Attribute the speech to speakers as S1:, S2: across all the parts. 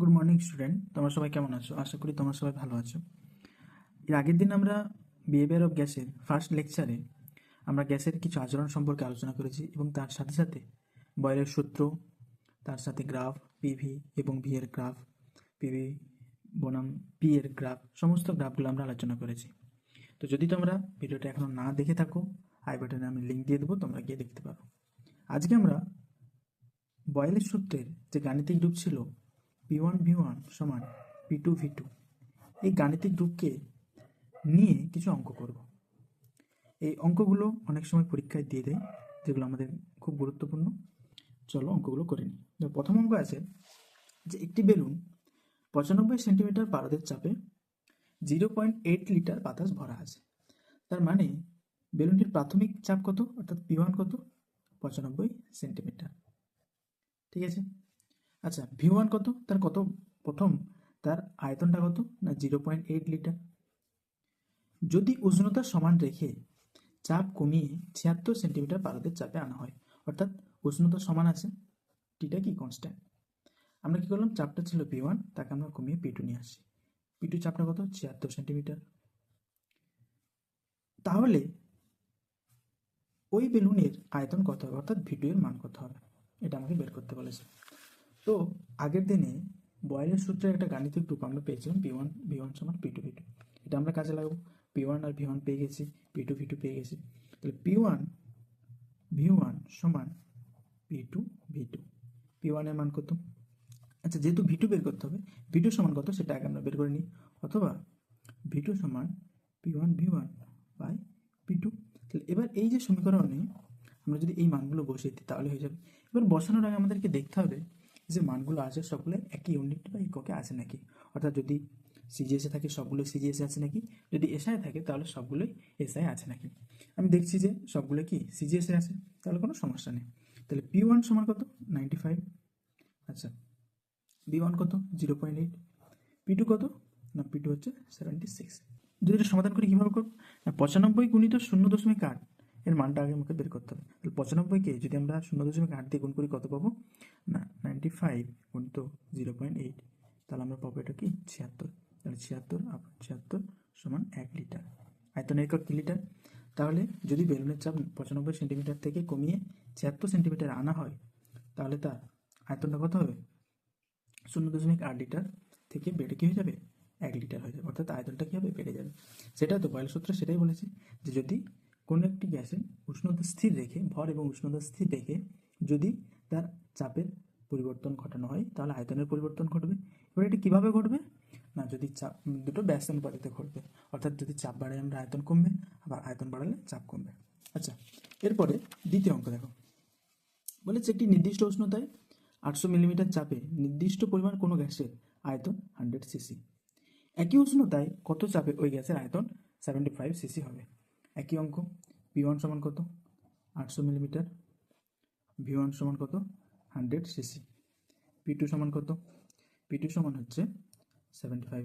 S1: Good morning student তোমরা সবাই কেমন আছো? আশা করি তোমরা সবাই ভালো আছো। এর আগের দিন আমরা বিহেভিয়ার অফ গ্যাসের ফার্স্ট লেকচারে আমরা গ্যাসের কিছু আচরণ সম্পর্কে আলোচনা করেছি এবং তার সাথে সাথে বয়েলের সূত্র, তার সাথে গ্রাফ পিভি এবং ভি এর গ্রাফ পিভি বনাম পি এর গ্রাফ সমস্ত গ্রাফগুলো আমরা আলোচনা করেছি। তো যদি তোমরা ভিডিওটা এখনও না দেখে থাকো আই বাটনে আমি লিঙ্ক দিয়ে দেবো, তোমরা গিয়ে দেখতে পারো। আজকে আমরা বয়েলের সূত্রের যে গাণিতিক রূপ ছিল পি ওয়ান ভি ওয়ান সমান পি টু ভি টু এই গাণিতিক রূপকে নিয়ে কিছু অঙ্ক করব। এই অঙ্কগুলো অনেক সময় পরীক্ষায় দিয়ে দেয়, যেগুলো আমাদের খুব গুরুত্বপূর্ণ। চলো অঙ্কগুলো করে নিই। প্রথম অঙ্ক আছে যে একটি বেলুন পঁচানব্বই সেন্টিমিটার পারদের চাপে জিরো পয়েন্ট এইট লিটার বাতাস ভরা আছে। তার মানে বেলুনটির প্রাথমিক চাপ কত? অর্থাৎ পি ওয়ান কত? পঁচানব্বই সেন্টিমিটার। ঠিক আছে? আচ্ছা ভি ওয়ান কত? তার কত? প্রথম, তার আয়তনটা কত? না জিরো পয়েন্ট এইট লিটার যদি উষ্ণতা সমান রেখে চাপ কমিয়ে ছিয়াত্তর সেন্টিমিটার পারদের চাপে আনা হয়, অর্থাৎ উষ্ণতা সমান আছে টিটা কি কনস্ট্যান্ট আমরা কি করলাম? চাপটা ছিল পি ওয়ান তাকে আমরা কমিয়ে পি টু নিয়ে আসি। পি টু চাপটা কত? ছিয়াত্তর সেন্টিমিটার তাহলে ওই বেলুনের আয়তন কত হবে? অর্থাৎ ভি টু এর মান কত হবে? এটা আমাকে বের করতে বলেছে। তো আগের দিনে বয়েলের সূত্রে একটা গাণিতিক রূপ আমরা পেয়েছিলাম পি ওয়ান ভি ওয়ান সমান পি টু ভি টু এটা আমরা কাজে লাগাবো। পি ওয়ান আর ভি ওয়ান পেয়ে গেছি পি টু ভি টু পেয়ে গেছি। তাহলে পি ওয়ান ভি ওয়ান সমান P two V two P ওয়ানের মান কত? আচ্ছা যেহেতু ভি টু বের করতে হবে ভি টু সমান কত সেটা আগে আমরা বের করে নিই। অথবা ভি টু সমান P one V one by P two তাহলে এবার এই যে সমীকরণে আমরা যদি এই মানগুলো বসিয়ে দিই, তাহলে হয়ে যাবে। এবার বসানোর আগে আমাদেরকে দেখতে হবে যে মানগুলো আছে সবগুলো একই ইউনিট বা এককে আছে নাকি? অর্থাৎ যদি সিজিএসে থাকে সবগুলো সিজিএসে আছে নাকি? যদি এসআই থাকে, তাহলে সবগুলোই এসআই আছে নাকি? আমি দেখছি যে সবগুলো কি সিজিএসে আছে, তাহলে কোনো সমস্যা নেই। তাহলে পি ওয়ান সমান কত? নাইনটি ফাইভ আচ্ছা বি ওয়ান কত? Zero point eight P two কত? না পি টু হচ্ছে সেভেন্টি সিক্স যদি এটা সমাধান করি কীভাবে করব? না, পঁচানব্বই গুণিত শূন্য দশমিক আট, এর মানটা আগে আমাকে বের করতে হবে। তাহলে পঁচানব্বইকে যদি আমরা শূন্য দশমিক আট দিয়ে গুণ করি, কত পাবো? নাইনটি ফাইভ গুণিত জিরো পয়েন্ট এইট তাহলে আমরা পাবো এটা কি? ছিয়াত্তর। তাহলে ছিয়াত্তর আবার ছিয়াত্তর সমান এক লিটার আয়তন একক কি লিটার তাহলে যদি বেলুনের চাপ পঁচানব্বই সেন্টিমিটার থেকে কমিয়ে ছিয়াত্তর সেন্টিমিটার আনা হয়, তাহলে তার আয়তনটা কত হবে? শূন্য দশমিক আট লিটার থেকে বেড়ে কি হয়ে যাবে? এক লিটার হয়ে যাবে। অর্থাৎ আয়তনটা কী হবে? বেড়ে যাবে। সেটা তো বয়েল সূত্র সেটাই বলেছে যে যদি কোনো একটি গ্যাসের উষ্ণতা স্থির রেখে, ভর এবং উষ্ণতা স্থির রেখে যদি তার চাপের পরিবর্তন ঘটানো হয়, তাহলে আয়তনের পরিবর্তন ঘটবে। এবার এটা কীভাবে ঘটবে? না, যদি চাপ, দুটো ব্যাস অনুপাতিতে ঘটবে, অর্থাৎ যদি চাপ বাড়ায় আমরা আয়তন কমবে, আবার আয়তন বাড়ালে চাপ কমবে। আচ্ছা এরপরে দ্বিতীয় অঙ্ক দেখো। বলেছে একটি নির্দিষ্ট উষ্ণতায় আটশো মিলিমিটার চাপে নির্দিষ্ট পরিমাণ কোনো গ্যাসের আয়তন হান্ড্রেড সিসি। একই উষ্ণতায় কত চাপে ওই গ্যাসের আয়তন সেভেন্টি ফাইভ সিসি হবে? একই অঙ্ক পি ওয়ান সমান কত? আটশো মিলিমিটার, ভি ওয়ান সমান কত? Hundred CC. পি টু সমান কত? পি টু সমান হচ্ছে seventy five,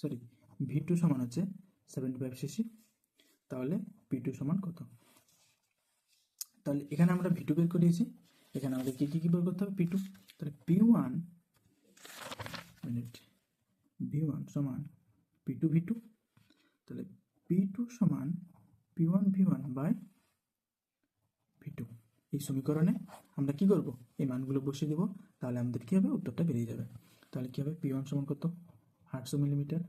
S1: sorry, V two সমান হচ্ছে সেভেন্টি ফাইভ সিসি। তাহলে পি টু সমান কত? তাহলে এখানে আমরা ভি টু বের করিয়েছি। এখানে আমাদের কী কী কী বের করতে হবে? P two. তাহলে P one minute, V one সমান পি টু ভি টু। তাহলে পি টু সমান P one V one by এই সমীকরণে আমরা কি করব? এই মানগুলো বসিয়ে দেবো, তাহলে আমাদের কী হবে? উত্তরটা বেরিয়ে যাবে। তাহলে কী হবে? পি ওয়ান সমান কত? আটশো মিলিমিটার।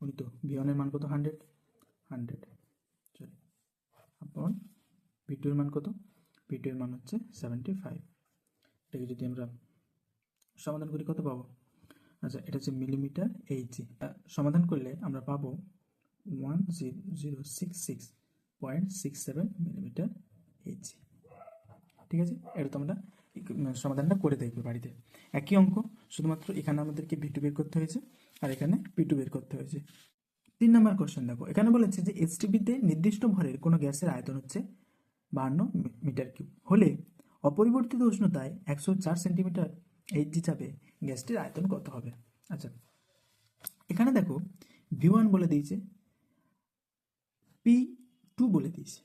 S1: উনি তো ভি ওয়ানের মান কত? হান্ড্রেড। হান্ড্রেড। সরি আপন এর মান কত? এর মান হচ্ছে সেভেন্টি ফাইভ। এটাকে যদি আমরা সমাধান করি, কত পাবো? আচ্ছা এটা হচ্ছে মিলিমিটার এইচজি সমাধান করলে আমরা পাবো one zero zero six six point six seven millimetre Hg ঠিক আছে? এটা তোমরা সমাধানটা করে দেখবে বাড়িতে। একই অঙ্ক, শুধুমাত্র এখানে আমাদেরকে ভি টু বের করতে হয়েছে আর এখানে পি টু বের করতে হয়েছে। তিন নম্বর কোশ্চেন দেখো। এখানে বলেছে যে এসটিপিতে নির্দিষ্ট ভরের কোনো গ্যাসের আয়তন হচ্ছে বাহান্ন মিটার কিউব। হলে অপরিবর্তিত উষ্ণতায় একশো চার সেন্টিমিটার এইচজি চাপে গ্যাসটির আয়তন কত হবে? আচ্ছা এখানে দেখো ভি ওয়ান বলে দিয়েছে পি টু বলে দিয়েছে।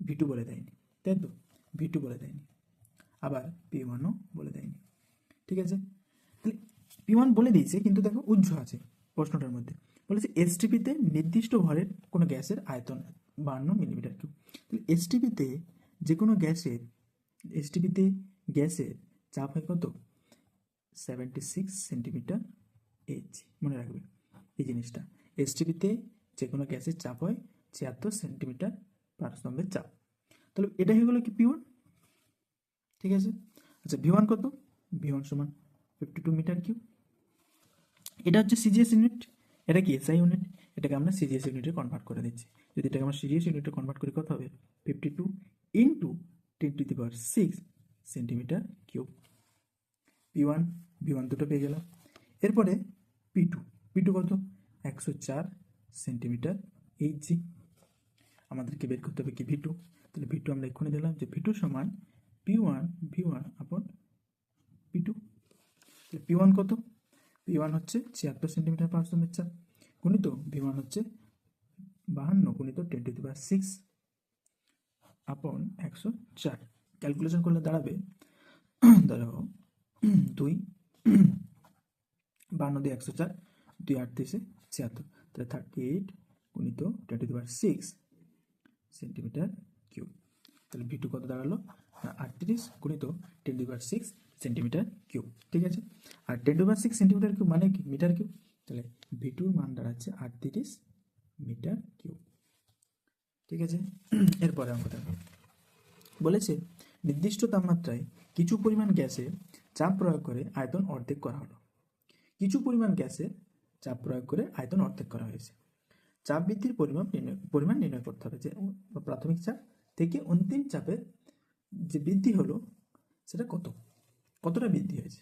S1: ভি টু বলে দেয়নি, তাই তো? ভি টু বলে দেয়নি। আবার পি ওয়ানও বলে দেয়নি। ঠিক আছে? তাহলে পি ওয়ান বলে দিয়েছে, কিন্তু দেখো উজ্জ্ব আছে প্রশ্নটার মধ্যে। বলেছে এসটিপিতে নির্দিষ্ট ভরের কোনো গ্যাসের আয়তন বান্ন মিলিমিটার কিউব। তাহলে এসটিপিতে যে কোনো গ্যাসের এসটিপিতে গ্যাসের চাপ হয় কত? সেভেন্টি সিক্স সেন্টিমিটার এইচ মনে রাখবে এই জিনিসটা। এসটিপিতে যে কোনো গ্যাসের চাপ হয় ছিয়াত্তর সেন্টিমিটার পার স্তম্ভের চাপ। তাহলে এটা হয়ে গেলো কি পি ঠিক আছে? আচ্ছা ভি ওয়ান কত? ভি ওয়ান সমান ফিফটি টু মিটার কিউব এটা হচ্ছে সিজিএস ইউনিট এটা কি? এসআই ইউনিট এটাকে আমরা সিজিএস ইউনিটে কনভার্ট করে দিচ্ছি। যদি এটাকে আমরা সিজিএস ইউনিটে কনভার্ট করি, কত হবে? Fifty two into ten to the power six centimetre cube P one V one দুটো পেয়ে গেলাম। এরপরে পি টু পি টু কত? একশো চার সেন্টিমিটার এইচ জি আমাদেরকে বের করতে হবে কি? ভি টু তাহলে ভি টু আমরা এক্ষুনি দিলাম যে ভি টু সমান P one V one upon P two তাহলে পি ওয়ান কত? পি ওয়ান হচ্ছে ছিয়াত্তর সেন্টিমিটার পার সেন্টিমিটার চাপ। গুণিত ভি ওয়ান হচ্ছে বাহান্ন, গুণিত টেন টু পাওয়ার সিক্স আপন একশো চার। ক্যালকুলেশন করলে দাঁড়াবে। ধরো দুই বান্ন দিয়ে একশো চার, দুই আটত্রিশে ছিয়াত্তর। তাহলে থার্টি এইট গুণিত twenty two power six centimetre cube তাহলে ভি টু কত দাঁড়াল? আটত্রিশ গুণিত ten to power six centimetre cube ঠিক আছে? আর ten to power six centimetre cube মানে কি? মিটার কিউব তাহলে ভি টুর মান দাঁড়াচ্ছে আটত্রিশ মিটার কিউব ঠিক আছে? এরপরে অঙ্ক দেখো বলেছে, নির্দিষ্ট তাপমাত্রায় কিছু পরিমাণ গ্যাসে চাপ প্রয়োগ করে আয়তন অর্ধেক করা হলো। কিছু পরিমাণ গ্যাসে চাপ প্রয়োগ করে আয়তন অর্ধেক করা হয়েছে। চাপ বৃদ্ধির পরিমাণ নির্ণয় পরিমাণ নির্ণয় করতে হবে যে প্রাথমিক চাপ থেকে অন্তিম চাপের যে বৃদ্ধি হলো, সেটা কত? কতটা বৃদ্ধি হয়েছে?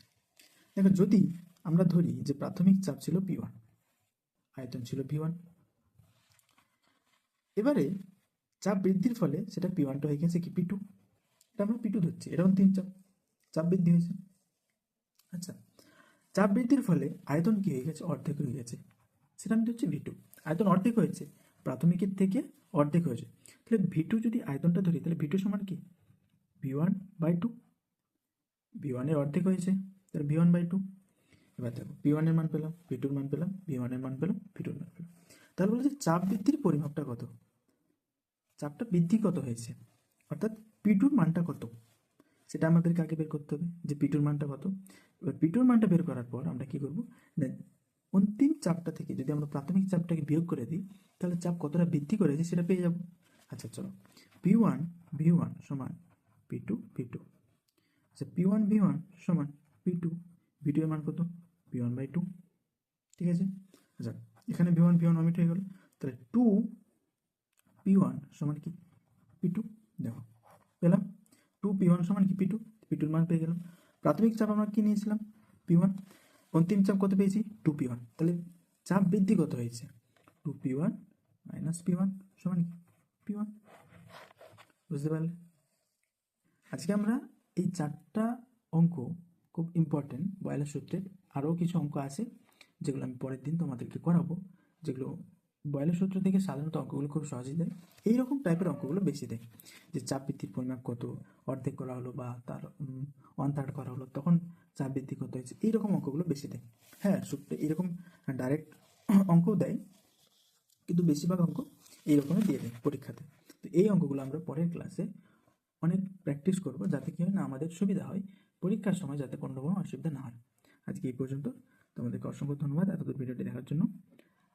S1: দেখো, যদি আমরা ধরি যে প্রাথমিক চাপ ছিল পি ওয়ান আয়তন ছিল পি ওয়ান এবারে চাপ বৃদ্ধির ফলে সেটা পি ওয়ানটা হয়ে গেছে কি পি টু এটা আমরা পি টু ধরছি, এটা অন্তিম চাপ। চাপ বৃদ্ধি হয়েছে। আচ্ছা চাপ বৃদ্ধির ফলে আয়তন কি হয়ে গেছে? অর্ধেক হয়ে গেছে। সেটা আমি হচ্ছে ভি টু আয়তন অর্ধেক হয়েছে, প্রাথমিকের থেকে অর্ধেক হয়েছে। তাহলে ভি টু যদি আয়তনটা ধরি, তাহলে ভি টু সমান কি? V one by two V ওয়ানের অর্ধেক হয়েছে, তাহলে ভি ওয়ান বাই টু এবার দেখো ভি ওয়ানের মান পেলাম ভি টুর মান পেলাম ভি ওয়ানের মান পেলাম ভি টুর মান পেলাম। তাহলে বলেছে চাপ বৃদ্ধির পরিমাপটা কত? চাপটা বৃদ্ধি কত হয়েছে? অর্থাৎ পি টুর মানটা কত? সেটা আমাদেরকে আগে বের করতে হবে যে পি টুর মানটা কত। এবার পি টুর মানটা বের করার পর আমরা কি করব? অন্তিম চাপটা থেকে যদি আমরা প্রাথমিক চাপটাকে বিয়োগ করে দিই, তাহলে চাপ কতটা বৃদ্ধি করেছে সেটা পেয়ে যাব। আচ্ছা চলো। পি ওয়ান ভি ওয়ান সমান পি টু ভি টু আচ্ছা পি ওয়ান ভি ওয়ান সমান পি টু ভি টু এর মান কত? পি ওয়ান বাই টু ঠিক আছে? আচ্ছা এখানে V one V one omit হয়ে গেল। তাহলে টু পি ওয়ান সমান কি? পি টু দেখো, পেলাম। টু পি ওয়ান সমান কি? পি টু পি টুর মান পেয়ে গেলাম। প্রাথমিক চাপ আমরা কি নিয়েছিলাম? পি ওয়ান অন্তিম চাপ কত পেয়েছি? টু পি ওয়ান তাহলে চাপ বৃদ্ধি কত হয়েছে? Two P one minus P one সমান কি? ওয়ান বুঝতে পারলে? আজকে আমরা এই চারটা অঙ্ক খুব ইম্পর্টেন্ট বয়লার সূত্রের আরও কিছু অঙ্ক আছে, যেগুলো আমি পরের দিন তোমাদেরকে করাবো, যেগুলো বয়লার সূত্র থেকে সাধারণত অঙ্কগুলো খুব সহজেই দেয়। এইরকম টাইপের অঙ্কগুলো বেশি দেয়, যে চাপ বৃদ্ধির পরিমাপ কত, অর্ধেক করা হলো বা তার ওয়ান করা হলো, তখন চাপ বৃদ্ধি কত হয়েছে, এইরকম অঙ্কগুলো বেশি দেয়। হ্যাঁ সূত্রে এইরকম ডাইরেক্ট অঙ্কও দেয়, কিন্তু বেশিরভাগ অঙ্ক এইরকমই দিয়ে দেয় পরীক্ষাতে। তো এই অঙ্কগুলো আমরা পরের ক্লাসে অনেক প্র্যাকটিস করব যাতে কি হয় না আমাদের সুবিধা হয় পরীক্ষার সময় যাতে কোনো রকম অসুবিধা না হয়। আজকে এই পর্যন্ত। তোমাদেরকে অসংখ্য ধন্যবাদ এতদূর ভিডিওটি দেখার জন্য।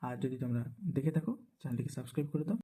S1: আর যদি তোমরা দেখে থাকো চ্যানেলটিকে সাবস্ক্রাইব করে দাও।